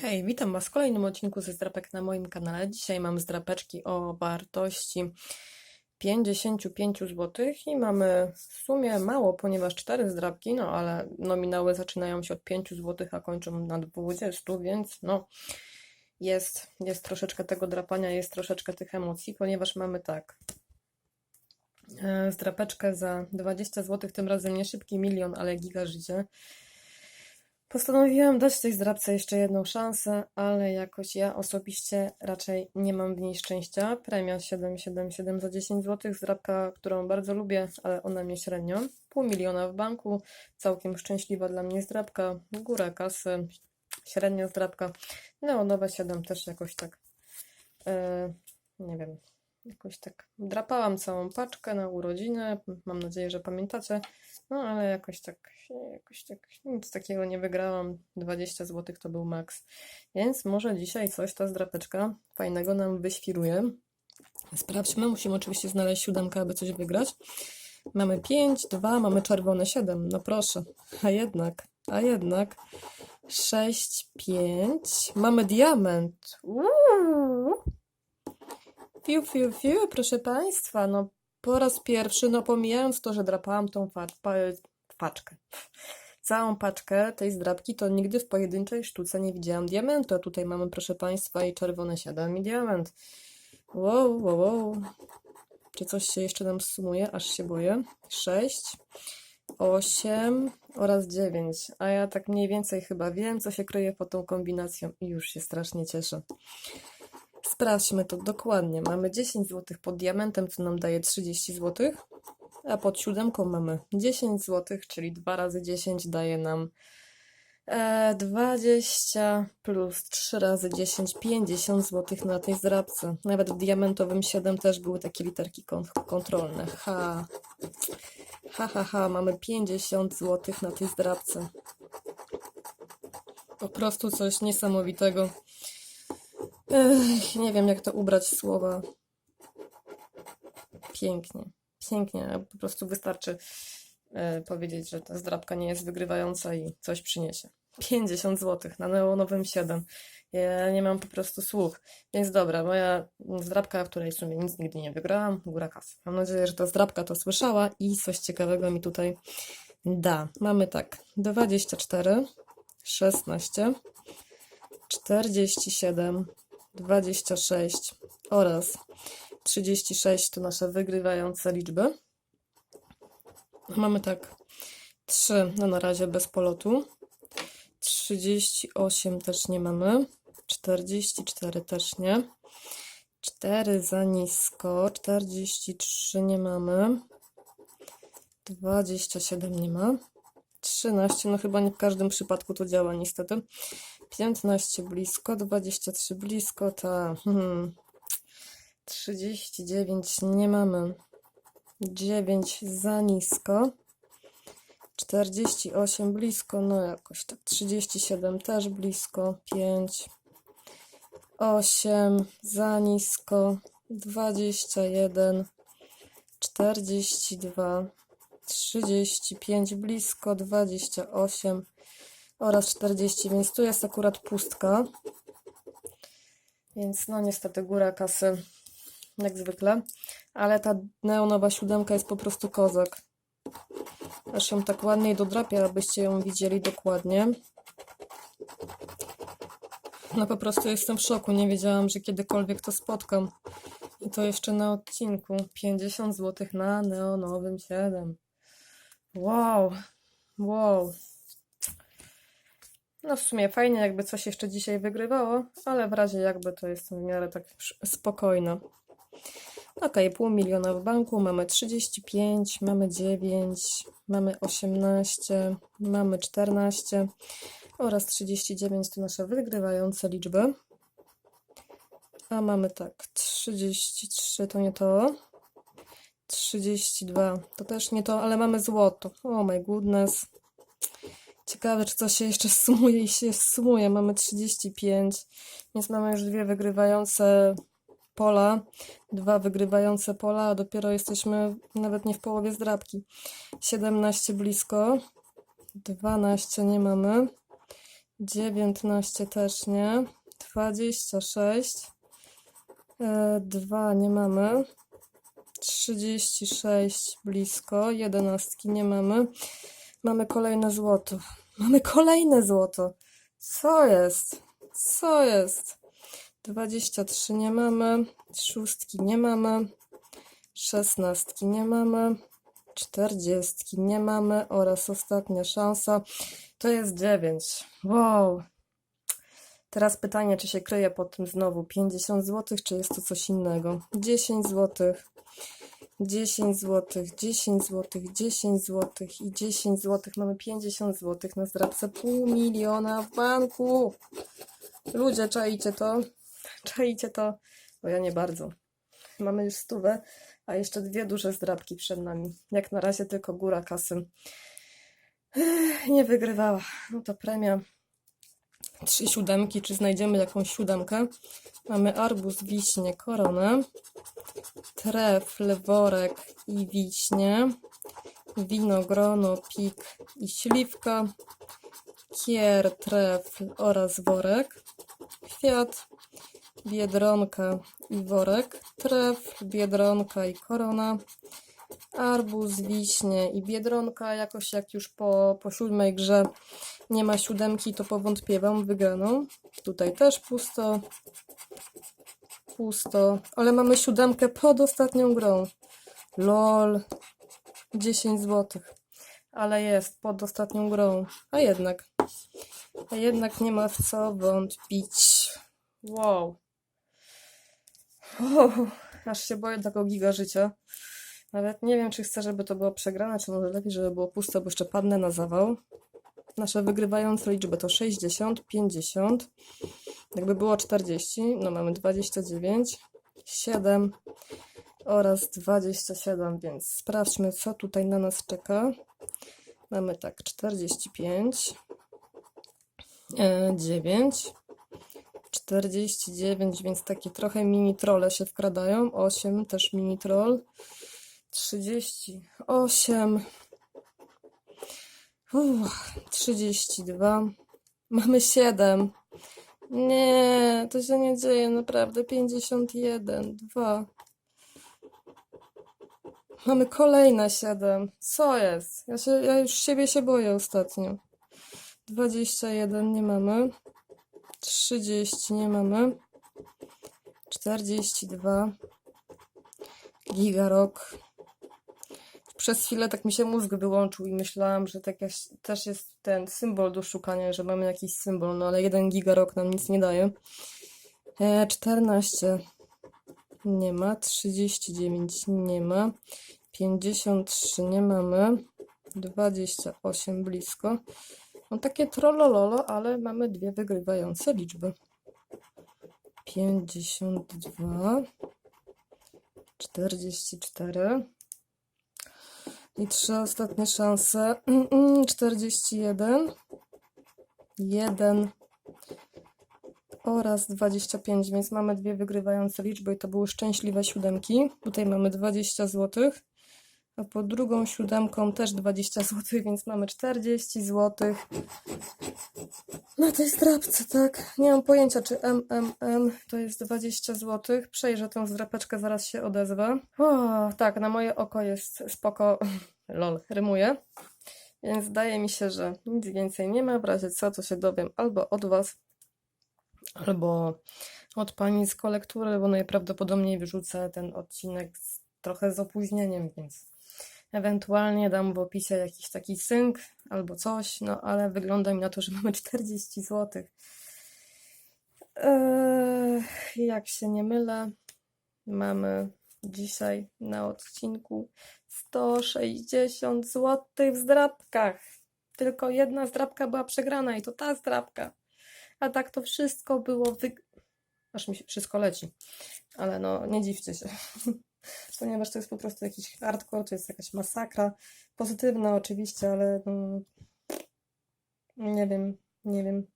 Hej, witam Was w kolejnym odcinku ze zdrapek na moim kanale. Dzisiaj mam zdrapeczki o wartości 55 zł i mamy w sumie mało, ponieważ 4 zdrapki, no ale nominały zaczynają się od 5 zł, a kończą na 20, więc no jest, jest troszeczkę tego drapania, jest troszeczkę tych emocji, ponieważ mamy tak. e, Zdrapeczkę za 20 zł, tym razem nie szybki milion, ale giga życie. Postanowiłam dać tej zdrabce jeszcze jedną szansę, ale jakoś ja osobiście raczej nie mam w niej szczęścia. Premia 777 za 10 zł, zdrabka, którą bardzo lubię, ale ona mnie średnio. Pół miliona w banku, całkiem szczęśliwa dla mnie zdrabka, góra kasy, średnia zdrabka. Neonowe 7 też jakoś tak, e, nie wiem, jakoś tak drapałam całą paczkę na urodziny, mam nadzieję, że pamiętacie. No ale jakoś tak, jakoś tak, nic takiego nie wygrałam. 20 zł to był maks. Więc może dzisiaj coś ta zdrapeczka fajnego nam wyświruje. Sprawdźmy, musimy oczywiście znaleźć siódemkę, aby coś wygrać. Mamy 5, 2, mamy czerwone 7. No proszę. A jednak, a jednak 6, 5. Mamy diament. Uuu. Fiu, fiu, fiu, proszę Państwa, no po raz pierwszy, no pomijając to, że drapałam tą fa pa paczkę, całą paczkę tej zdrapki, to nigdy w pojedynczej sztuce nie widziałam diamentu, a tutaj mamy, proszę Państwa, i czerwone 7 i diament. Wow, wow, wow. Czy coś się jeszcze nam sumuje? Aż się boję. 6, 8 oraz 9. A ja tak mniej więcej chyba wiem, co się kryje pod tą kombinacją i już się strasznie cieszę. Sprawdźmy to dokładnie. Mamy 10 zł pod diamentem, co nam daje 30 zł, a pod siódemką mamy 10 zł, czyli 2 razy 10 daje nam e, 20 plus 3 razy 10, 50 zł na tej zdrabce. Nawet w diamentowym 7 też były takie literki kon kontrolne. Ha. ha, ha, ha, mamy 50 zł na tej zdrabce. Po prostu coś niesamowitego. Ech, nie wiem, jak to ubrać w słowa. Pięknie, pięknie. Po prostu wystarczy e, powiedzieć, że ta zdrabka nie jest wygrywająca i coś przyniesie. 50 zł na neonowym 7. Ja nie mam po prostu słów. Więc dobra, moja zdrabka, w której w sumie nic nigdy nie wygrałam, góra kasy. Mam nadzieję, że ta zdrabka to słyszała i coś ciekawego mi tutaj da. Mamy tak, 24, 16, 47, 26 oraz 36 to nasze wygrywające liczby. Mamy tak 3 no na razie bez polotu. 38 też nie mamy. 44 też nie. 4 za nisko. 43 nie mamy. 27 nie ma. 13, no chyba nie w każdym przypadku to działa niestety. 15 blisko, 23 blisko, ta hmm, 39 nie mamy. 9 za nisko. 48 blisko, no jakoś tak. 37 też blisko. 5 8 za nisko. 21 42 35 blisko, 28 oraz 40, więc tu jest akurat pustka. Więc no niestety góra kasy jak zwykle, ale ta neonowa siódemka jest po prostu kozak. Aż ją tak ładniej dodrapię, abyście ją widzieli dokładnie. No po prostu jestem w szoku, nie wiedziałam, że kiedykolwiek to spotkam. I to jeszcze na odcinku. 50 zł na neonowym 7. Wow, wow. No w sumie fajnie, jakby coś jeszcze dzisiaj wygrywało, ale w razie jakby to jestem w miarę tak spokojna. Ok, pół miliona w banku, mamy 35, mamy 9, mamy 18, mamy 14 oraz 39 to nasze wygrywające liczby. A mamy tak, 33 to nie to, 32 to też nie to, ale mamy złoto. Oh my goodness. Ciekawe, czy to się jeszcze sumuje i się sumuje. Mamy 35, więc mamy już dwie wygrywające pola, dwa wygrywające pola, a dopiero jesteśmy nawet nie w połowie zdrabki. 17 blisko, 12 nie mamy, 19 też nie. 26. E, 2 nie mamy. 36 blisko. 11 nie mamy. Mamy kolejne złoto. Mamy kolejne złoto. Co jest? Co jest? 23 nie mamy. Szóstki nie mamy. Szesnastki nie mamy. Czterdziestki nie mamy. Oraz ostatnia szansa. To jest 9. Wow. Teraz pytanie, czy się kryje pod tym znowu 50 zł, czy jest to coś innego? 10 zł. 10 zł, 10 zł, 10 zł i 10 zł. Mamy 50 zł na zdrabce pół miliona w banku. Ludzie, czaicie to? Czaicie to? Bo ja nie bardzo. Mamy już stówę, a jeszcze dwie duże zdrabki przed nami. Jak na razie tylko góra kasy. Nie wygrywała. No to premia. Trzy siódemki. Czy znajdziemy jakąś siódemkę? Mamy arbuz, wiśnie, koronę. Trefl, worek i wiśnie. Wino, grono, pik i śliwka. Kier, trefl oraz worek. Kwiat, biedronka i worek. Trefl, biedronka i korona. Arbuz, wiśnie i biedronka. Jakoś jak już po, po siódmej grze nie ma siódemki, to powątpiewam wygraną. Tutaj też pusto. Pusto. Ale mamy siódemkę pod ostatnią grą. LOL. 10 zł. Ale jest pod ostatnią grą. A jednak. A jednak nie ma w co wątpić. Wow. wow. Aż się boję tego giga życia. Nawet nie wiem, czy chcę, żeby to było przegrane, czy może lepiej, żeby było puste, bo jeszcze padnę na zawał. Nasze wygrywające liczby to 60, 50. Jakby było 40, no mamy 29, 7 oraz 27, więc sprawdźmy, co tutaj na nas czeka. Mamy tak 45, e, 9, 49, więc takie trochę mini trolle się wkradają. 8 też mini troll. 38. Uff, 32. Mamy 7. Nie, to się nie dzieje, naprawdę. 51, 2. Mamy kolejne 7. Co jest? Ja, się, ja już siebie się boję ostatnio. 21 nie mamy. 30 nie mamy. 42. Gigarok. Przez chwilę tak mi się mózg wyłączył i myślałam, że tak też jest ten symbol do szukania, że mamy jakiś symbol, no ale jeden gigarok nam nic nie daje. E, 14 nie ma, 39 nie ma, 53 nie mamy, 28 blisko. No takie trollololo, ale mamy dwie wygrywające liczby. 52, 44 i trzy ostatnie szanse. 41, 1 oraz 25, więc mamy dwie wygrywające liczby i to były szczęśliwe siódemki. Tutaj mamy 20 zł, a pod drugą siódemką też 20 zł, więc mamy 40 zł. Na tej zdrabce, tak. Nie mam pojęcia, czy MMM to jest 20 zł. Przejrzę tę zdrapeczkę, zaraz się odezwę. O, tak, na moje oko jest spoko. Lol, rymuje. Więc zdaje mi się, że nic więcej nie ma. W razie co, to się dowiem albo od Was, albo od pani z kolektury, bo najprawdopodobniej wyrzucę ten odcinek z, trochę z opóźnieniem, więc ewentualnie dam w opisie jakiś taki synk albo coś, no ale wygląda mi na to, że mamy 40 zł. Eee, jak się nie mylę, mamy dzisiaj na odcinku 160 zł w zdrabkach. Tylko jedna zdrabka była przegrana i to ta zdrabka. A tak to wszystko było wy... Aż mi się wszystko leci. Ale no, nie dziwcie się. Ponieważ to jest po prostu jakiś hardcore, to jest jakaś masakra. Pozytywna oczywiście, ale no... Nie wiem, nie wiem.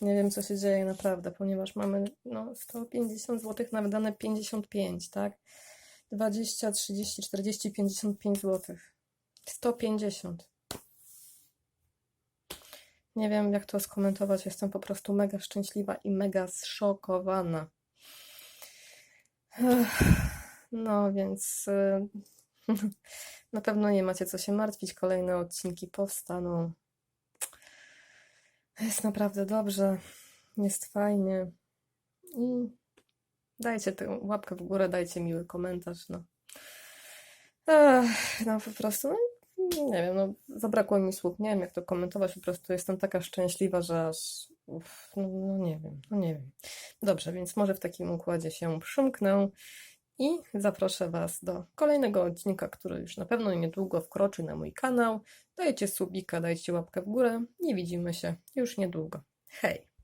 Nie wiem, co się dzieje naprawdę, ponieważ mamy no, 150 zł na wydane 55, tak? 20, 30, 40, 55 zł. 150. Nie wiem, jak to skomentować. Jestem po prostu mega szczęśliwa i mega zszokowana. Ech, No więc y, na pewno nie macie co się martwić. Kolejne odcinki powstaną. Jest naprawdę dobrze. Jest fajnie. I dajcie tę łapkę w górę, dajcie miły komentarz. No, Ech, no po prostu, no, nie wiem, no, zabrakło mi słów. Nie wiem, jak to komentować. Po prostu jestem taka szczęśliwa, że aż. Uff, no, no nie wiem, no nie wiem. Dobrze, więc może w takim układzie się przymknę i zaproszę Was do kolejnego odcinka, który już na pewno niedługo wkroczy na mój kanał. Dajcie subika, dajcie łapkę w górę i widzimy się już niedługo. Hej!